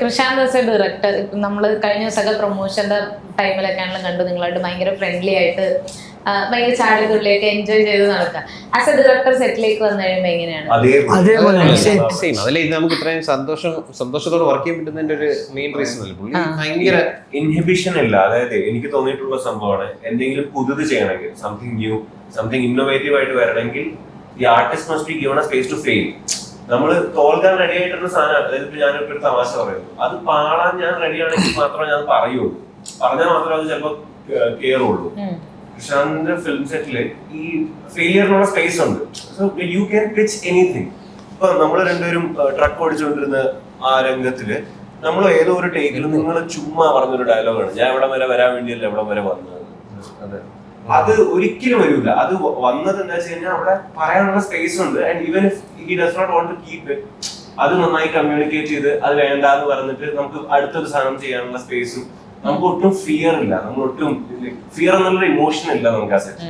Krishanth as A director നമ്മൾ കഴിഞ്ഞ ദിവസമൊക്കെ പ്രൊമോഷന്റെ ടൈമിലൊക്കെ ആണെങ്കിലും കണ്ടു നിങ്ങളായിട്ട് ഭയങ്കര ഫ്രണ്ട്ലി ആയിട്ട് ഭയങ്കര ചാടിതുള്ളിയൊക്കെ എൻജോയ് ചെയ്ത് നടക്കുക. ആസ് എ ഡയറക്ടർ സെറ്റിലേക്ക് വന്നു കഴിയുമ്പോൾ എങ്ങനെയാണ്? അതല്ലേ ഇത് നമുക്ക് ഇത്രയും സന്തോഷം സന്തോഷത്തോടെ വർക്ക് ചെയ്യാൻ പറ്റുന്നതിന്റെ ഒരു മെയിൻ റീസൺ അല്ലേ? പുള്ളി ഭയങ്കര ഇൻഹിബിഷൻ ഇല്ല. അതായത് എനിക്ക് തോന്നിയിട്ടുള്ള സംഭവമാണ് എന്തെങ്കിലും പുതുത് ചെയ്യണമെങ്കിൽ സംതിങ് ന്യൂ സംതിങ് ഇന്നോവേറ്റീവ് ആയിട്ട് വരണമെങ്കിൽ ഈ artist must be given a space to fail നമ്മൾ തോൽക്കാൻ റെഡി ആയിട്ടുള്ള സാധനം ഇപ്പൊ ഞാനിപ്പോ ഒരു തമാശ പറയുന്നു. അത് പാടാൻ ഞാൻ റെഡി ആണെങ്കിൽ മാത്രമേ ഞാൻ പറയുള്ളൂ. പറഞ്ഞാൽ മാത്രമേ അത് ചിലപ്പോ കേറുള്ളൂ. ഉം. പ്രശാന്തിന്റെ ഫിലിം സെറ്റിൽ ഈ ഫെയിലിയറിനുള്ള സ്പേസ് ഉണ്ട്. So you can pitch anything ഇപ്പൊ നമ്മൾ രണ്ടുപേരും ട്രക്ക് ഓടിച്ചുകൊണ്ടിരുന്ന ആ രംഗത്തിൽ നമ്മൾ ഏതോ ഒരു ടേക്കിൽ നിങ്ങൾ ചുമ്മാ പറഞ്ഞൊരു ഡയലോഗാണ് ഞാൻ എവിടം വരെ വരാൻ വേണ്ടിയല്ല എവിടം വരെ വന്നത്? അതെ. അത് ഒരിക്കലും വരില്ല അത് വന്നത് എന്താ വെച്ച് കഴിഞ്ഞാൽ അവിടെ പറയാനുള്ള സ്പേസ് ഉണ്ട്. And even he does not want to keep it അത് നന്നായി കമ്മ്യൂണിക്കേറ്റ് ചെയ്ത് അത് വേണ്ട എന്ന് പറഞ്ഞിട്ട് നമുക്ക് അടുത്തൊരു സാധനം ചെയ്യാനുള്ള സ്പേസും നമുക്ക് ഒട്ടും ഫിയർ ഇല്ല. നമ്മൾ ഒട്ടും ഫിയർ എന്നുള്ള ഇമോഷൻ ഇല്ല നമുക്ക് ആ സെറ്റ്.